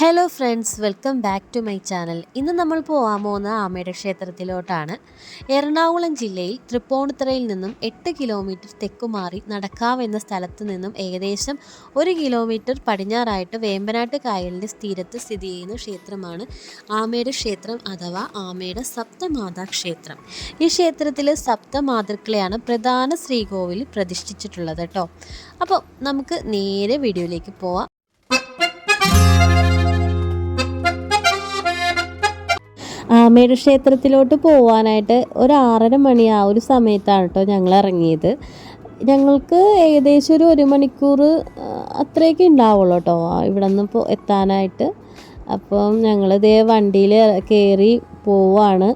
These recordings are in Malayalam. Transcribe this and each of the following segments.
Hello friends welcome back to my channel ഇന്ന് നമ്മൾ പോകാൻ പോകുന്ന ആമയുടെ ക്ഷേത്രത്തിലോട്ടാണ്. എറണാകുളം ജില്ലയിൽ തൃപ്പൂണിത്തറയിൽ നിന്നും എട്ട് കിലോമീറ്റർ തെക്കുമാറി നടക്കാവ് എന്ന സ്ഥലത്ത് നിന്നും ഏകദേശം ഒരു കിലോമീറ്റർ പടിഞ്ഞാറായിട്ട് വേമ്പനാട്ട് കായലിന്റെ തീരത്ത് സ്ഥിതി ചെയ്യുന്ന ക്ഷേത്രമാണ് ആമയുടെ ക്ഷേത്രം അഥവാ ആമയുടെ സപ്തമാതാ ക്ഷേത്രം. ഈ ക്ഷേത്രത്തിൽ സപ്തമാതൃക്കളെയാണ് പ്രധാന ശ്രീകോവിൽ പ്രതിഷ്ഠിച്ചിട്ടുള്ളത് കേട്ടോ. അപ്പോൾ നമുക്ക് നേരെ വീഡിയോയിലേക്ക് പോവാം. ആമയുടെ ക്ഷേത്രത്തിലോട്ട് പോവാനായിട്ട് ഒരു ആറര മണി ആ ഒരു സമയത്താണ് കേട്ടോ ഞങ്ങൾ ഇറങ്ങിയത്. ഞങ്ങൾക്ക് ഏകദേശം ഒരു ഒരു മണിക്കൂർ അത്രയൊക്കെ ഉണ്ടാവുള്ളൂ കേട്ടോ ഇവിടെ നിന്ന് ഇപ്പോൾ എത്താനായിട്ട്. അപ്പം ഞങ്ങൾ ഇതേ വണ്ടിയിൽ കയറി പോവാണ്.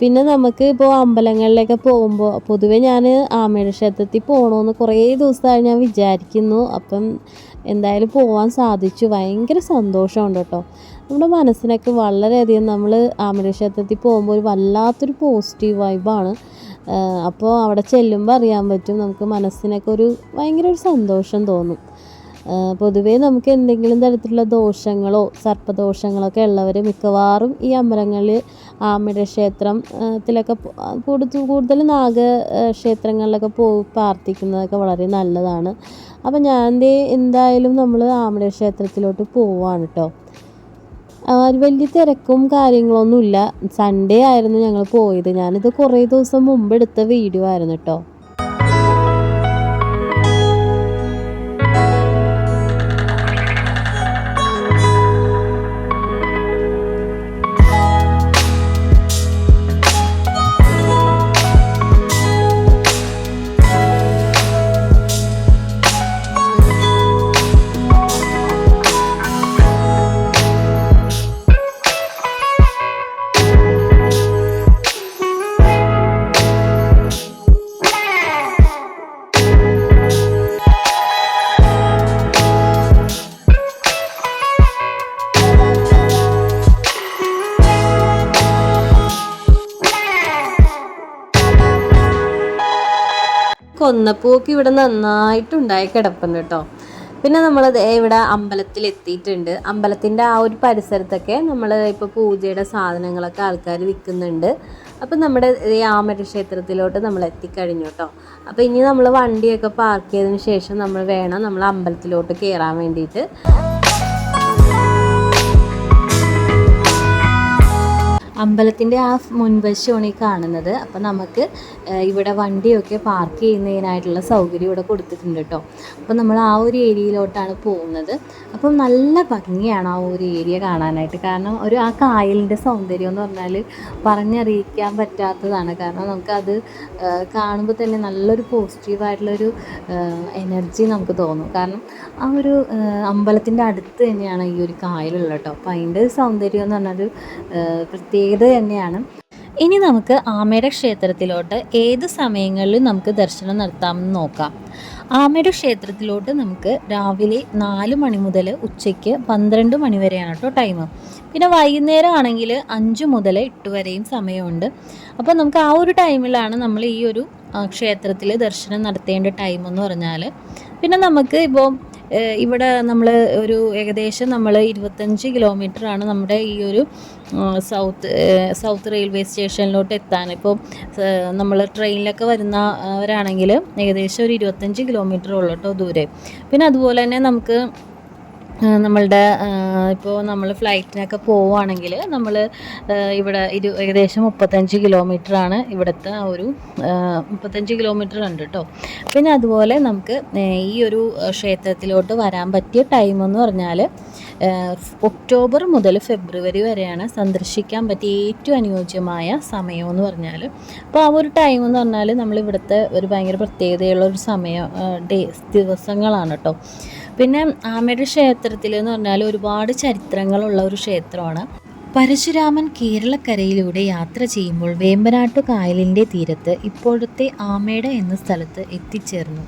പിന്നെ നമുക്ക് ഇപ്പോൾ അമ്പലങ്ങളിലൊക്കെ പോകുമ്പോൾ പൊതുവെ ഞാൻ ആമയുടെ ക്ഷേത്രത്തിൽ പോകണമെന്ന് കുറേ ദിവസമായി ഞാൻ വിചാരിക്കുന്നു. അപ്പം എന്തായാലും പോകാൻ സാധിച്ചു. ഭയങ്കര സന്തോഷമുണ്ട് കേട്ടോ. നമ്മുടെ മനസ്സിനൊക്കെ വളരെയധികം നമ്മൾ ആമരക്ഷേത്രത്തിൽ ക്ഷേത്രത്തിൽ പോകുമ്പോൾ ഒരു വല്ലാത്തൊരു പോസിറ്റീവ് വൈബാണ് അപ്പോൾ അവിടെ ചെല്ലുമ്പോൾ അറിയാൻ പറ്റും നമുക്ക് മനസ്സിനൊക്കെ ഒരു ഭയങ്കര ഒരു സന്തോഷം തോന്നും. പൊതുവേ നമുക്ക് എന്തെങ്കിലും തരത്തിലുള്ള ദോഷങ്ങളോ സർപ്പദോഷങ്ങളൊക്കെ ഉള്ളവർ മിക്കവാറും ഈ അമ്പലങ്ങളിൽ ആമിട ക്ഷേത്രം ത്തിലൊക്കെ കൂടുതൽ കൂടുതൽ നാഗ ക്ഷേത്രങ്ങളിലൊക്കെ പോയി പ്രാർത്ഥിക്കുന്നതൊക്കെ വളരെ നല്ലതാണ്. അപ്പം ഞാൻ എന്തായാലും നമ്മൾ ആമിട ക്ഷേത്രത്തിലോട്ട് പോവാണ് കേട്ടോ. വലിയ തിരക്കും കാര്യങ്ങളൊന്നുമില്ല. സൺഡേ ആയിരുന്നു ഞങ്ങൾ പോയത്. ഞാനിത് കുറേ ദിവസം മുമ്പ് എടുത്ത വീഡിയോ ആയിരുന്നു കേട്ടോ കൊന്നപ്പൂക്ക് ഇവിടെ നന്നായിട്ടുണ്ടായി കിടപ്പുണ്ട് കേട്ടോ പിന്നെ നമ്മൾ ഇവിടെ അമ്പലത്തിൽ എത്തിയിട്ടുണ്ട് അമ്പലത്തിന്റെ ആ ഒരു പരിസരത്തൊക്കെ നമ്മൾ ഇപ്പോൾ പൂജയുടെ സാധനങ്ങളൊക്കെ ആൾക്കാർ വിൽക്കുന്നുണ്ട്. അപ്പം നമ്മുടെ ഈ ആമര ക്ഷേത്രത്തിലോട്ട് നമ്മൾ എത്തിക്കഴിഞ്ഞു കേട്ടോ അപ്പോൾ ഇനി നമ്മൾ വണ്ടിയൊക്കെ പാർക്ക് ചെയ്തതിന് ശേഷം നമ്മൾ വേണം നമ്മൾ അമ്പലത്തിലോട്ട് കയറാൻ വേണ്ടിയിട്ട്. അമ്പലത്തിന്റെ ആ മുൻവശമാണ് ഈ കാണുന്നത്. അപ്പം നമുക്ക് ഇവിടെ വണ്ടിയൊക്കെ പാർക്ക് ചെയ്യുന്നതിനായിട്ടുള്ള സൗകര്യം ഇവിടെ കൊടുത്തിട്ടുണ്ട് കേട്ടോ അപ്പം നമ്മൾ ആ ഒരു ഏരിയയിലോട്ടാണ് പോകുന്നത്. അപ്പം നല്ല ഭംഗിയാണ് ആ ഒരു ഏരിയ കാണാനായിട്ട്. കാരണം ഒരു ആ കായലിന്റെ സൗന്ദര്യം എന്ന് പറഞ്ഞാൽ പറഞ്ഞറിയിക്കാൻ പറ്റാത്തതാണ്. കാരണം നമുക്കത് കാണുമ്പോൾ തന്നെ നല്ലൊരു പോസിറ്റീവായിട്ടുള്ളൊരു എനർജി നമുക്ക് തോന്നും. കാരണം ആ ഒരു അമ്പലത്തിന്റെ അടുത്ത് തന്നെയാണ് ഈ ഒരു കായലുള്ളത് കേട്ടോ അപ്പം അതിന്റെ സൗന്ദര്യം എന്ന് പറഞ്ഞാൽ ഏഹ്, പ്രത്യേകത തന്നെയാണ്. ഇനി നമുക്ക് ആമയുടെ ക്ഷേത്രത്തിലോട്ട് ഏത് സമയങ്ങളിൽ നമുക്ക് ദർശനം നടത്താമെന്ന് നോക്കാം. ആമയുടെ ക്ഷേത്രത്തിലോട്ട് നമുക്ക് രാവിലെ നാല് മണി മുതൽ ഉച്ചയ്ക്ക് പന്ത്രണ്ട് മണി വരെയാണ് കേട്ടോ ടൈം പിന്നെ വൈകുന്നേരം ആണെങ്കിൽ അഞ്ച് മുതൽ എട്ട് വരെയും സമയമുണ്ട്. അപ്പോൾ നമുക്ക് ആ ഒരു ടൈമിലാണ് നമ്മൾ ഈ ഒരു ക്ഷേത്രത്തിൽ ദർശനം നടത്തേണ്ട ടൈം എന്ന് പറഞ്ഞാൽ. പിന്നെ നമുക്ക് ഇപ്പോൾ ഇവിടെ നമ്മൾ ഒരു ഏകദേശം നമ്മൾ ഇരുപത്തഞ്ച് കിലോമീറ്ററാണ് നമ്മുടെ ഈ ഒരു സൗത്ത് സൗത്ത് റെയിൽവേ സ്റ്റേഷനിലോട്ട് എത്താൻ. ഇപ്പോൾ നമ്മൾ ട്രെയിനിലൊക്കെ വരുന്നവരാണെങ്കിൽ ഏകദേശം ഒരു ഇരുപത്തഞ്ച് കിലോമീറ്റർ ഉള്ളട്ടോ ദൂരെ. പിന്നെ അതുപോലെ തന്നെ നമുക്ക് നമ്മളുടെ ഇപ്പോൾ നമ്മൾ ഫ്ലൈറ്റിനൊക്കെ പോവുകയാണെങ്കിൽ നമ്മൾ ഇവിടെ ഇരു ഏകദേശം മുപ്പത്തഞ്ച് കിലോമീറ്ററാണ് ഇവിടുത്തെ ആ ഒരു മുപ്പത്തഞ്ച് കിലോമീറ്റർ ഉണ്ട് കേട്ടോ പിന്നെ അതുപോലെ നമുക്ക് ഈ ഒരു ക്ഷേത്രത്തിലോട്ട് വരാൻ പറ്റിയ ടൈം എന്ന് പറഞ്ഞാൽ ഒക്ടോബർ മുതൽ ഫെബ്രുവരി വരെയാണ് സന്ദർശിക്കാൻ പറ്റിയ ഏറ്റവും അനുയോജ്യമായ സമയം എന്ന് പറഞ്ഞാൽ അപ്പോൾ ആ ഒരു ടൈം എന്ന് പറഞ്ഞാൽ നമ്മൾ ഇവിടുത്തെ ഒരു ഭയങ്കര പ്രത്യേകതയുള്ള ഒരു സമയം ദിവസങ്ങളാണ് കേട്ടോ പിന്നെ ആമയുടെ ക്ഷേത്രത്തിൽ എന്ന് പറഞ്ഞാൽ ഒരുപാട് ചരിത്രങ്ങളുള്ള ഒരു ക്ഷേത്രമാണ്. പരശുരാമൻ കേരളക്കരയിലൂടെ യാത്ര ചെയ്യുമ്പോൾ വേമ്പനാട്ടു കായലിന്റെ തീരത്ത് ഇപ്പോഴത്തെ ആമേട എന്ന സ്ഥലത്ത് എത്തിച്ചേർന്നു.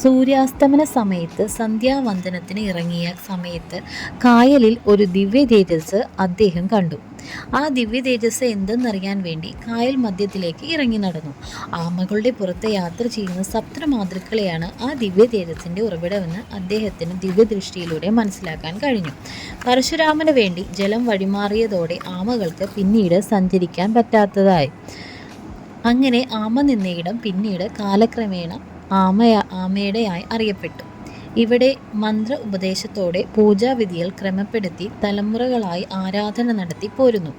സൂര്യാസ്തമന സമയത്ത് സന്ധ്യാവന്ദനത്തിന് ഇറങ്ങിയ സമയത്ത് കായലിൽ ഒരു ദിവ്യ തേജസ് അദ്ദേഹം കണ്ടു. ആ ദിവ്യ തേജസ് എന്തെന്നറിയാൻ വേണ്ടി കായൽ മധ്യത്തിലേക്ക് ഇറങ്ങി നടന്നു. ആമകളുടെ പുറത്ത് യാത്ര ചെയ്യുന്ന സപ്തമാതൃക്കളെയാണ് ആ ദിവ്യ തേജസിന്റെ ഉറവിടമെന്ന് അദ്ദേഹത്തിന് ദിവ്യദൃഷ്ടിയിലൂടെ മനസ്സിലാക്കാൻ കഴിഞ്ഞു. പരശുരാമന് വേണ്ടി ജലം വഴിമാറിയതോടെ ആമകൾക്ക് പിന്നീട് സഞ്ചരിക്കാൻ പറ്റാത്തതായി. അങ്ങനെ ആമ നിന്നയിടം പിന്നീട് കാലക്രമേണ ആമയ ആമയുടെയായി അറിയപ്പെട്ടു. ഇവിടെ മന്ത്ര ഉപദേശത്തോടെ പൂജാവിധികൾ ക്രമപ്പെടുത്തി തലമുറകളായി ആരാധന നടത്തി പോരുന്നു.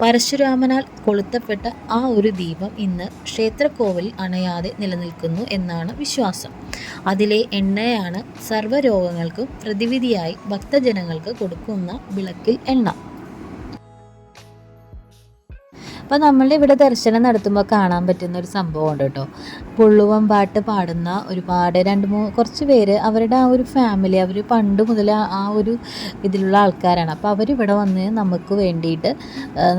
പരശുരാമനാൽ കൊളുത്തപ്പെട്ട ആ ഒരു ദീപം ഇന്ന് ക്ഷേത്രക്കോവിൽ അണയാതെ നിലനിൽക്കുന്നു എന്നാണ് വിശ്വാസം. അതിലെ എണ്ണയാണ് സർവരോഗങ്ങൾക്കും പ്രതിവിധിയായി ഭക്തജനങ്ങൾക്ക് കൊടുക്കുന്ന വിളക്കിൽ എണ്ണ. അപ്പോൾ നമ്മൾ ഇവിടെ ദർശനം നടത്തുമ്പോൾ കാണാൻ പറ്റുന്ന ഒരു സംഭവമുണ്ട് കേട്ടോ. പുള്ളുവം പാട്ട് പാടുന്ന ഒരുപാട് രണ്ട് മൂന്ന് കുറച്ച് പേര് അവരുടെ ആ ഒരു ഫാമിലി അവർ പണ്ട് മുതൽ ആ ഒരു ഇതിലുള്ള ആൾക്കാരാണ്. അപ്പോൾ അവരിവിടെ വന്ന് നമുക്ക് വേണ്ടിയിട്ട്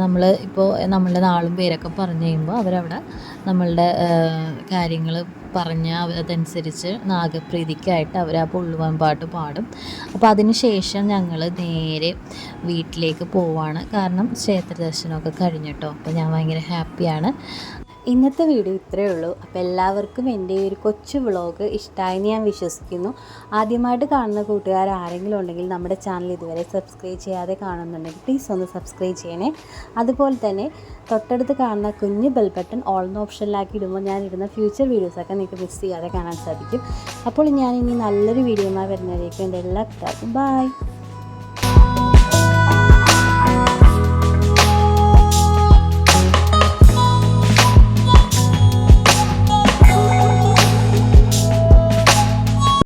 നമ്മൾ ഇപ്പോൾ നമ്മളുടെ നാളും പേരൊക്കെ പറഞ്ഞു കഴിയുമ്പോൾ അവരവിടെ നമ്മളുടെ കാര്യങ്ങൾ പറഞ്ഞ് അതനുസരിച്ച് നാഗപ്രീതിക്കായിട്ട് അവർ ആ പുള്ളുവൻ പാട്ട് പാടും. അപ്പോൾ അതിന് ശേഷം ഞങ്ങൾ നേരെ വീട്ടിലേക്ക് പോവാണ്. കാരണം ക്ഷേത്ര ദർശനമൊക്കെ കഴിഞ്ഞിട്ടോ? അപ്പോൾ ഞാൻ ഭയങ്കര ഹാപ്പിയാണ്. ഇന്നത്തെ വീഡിയോ ഇത്രയേ ഉള്ളൂ. അപ്പോൾ എല്ലാവർക്കും എന്റെ ഈ ഒരു കൊച്ചു വ്ളോഗ് ഇഷ്ടമായെന്ന് ഞാൻ വിശ്വസിക്കുന്നു. ആദ്യമായിട്ട് കാണുന്ന കൂട്ടുകാർ ആരെങ്കിലും ഉണ്ടെങ്കിൽ നമ്മുടെ ചാനൽ ഇതുവരെ സബ്സ്ക്രൈബ് ചെയ്യാതെ കാണുന്നുണ്ടെങ്കിൽ പ്ലീസ് ഒന്ന് സബ്സ്ക്രൈബ് ചെയ്യണേ. അതുപോലെ തന്നെ തൊട്ടടുത്ത് കാണുന്ന കുഞ്ഞ് ബെൽ ബട്ടൺ ഓൾ ഓപ്ഷനിലാക്കി ഇടുമ്പോൾ ഞാൻ ഇടുന്ന ഫ്യൂച്ചർ വീഡിയോസൊക്കെ നിങ്ങൾക്ക് മിസ് ചെയ്യാതെ കാണാൻ സാധിക്കും. അപ്പോൾ ഞാൻ ഇനി നല്ലൊരു വീഡിയോമായി വരുന്നതിലേക്ക് എന്റെ എല്ലാ കൂട്ടുകാർക്കും ബൈ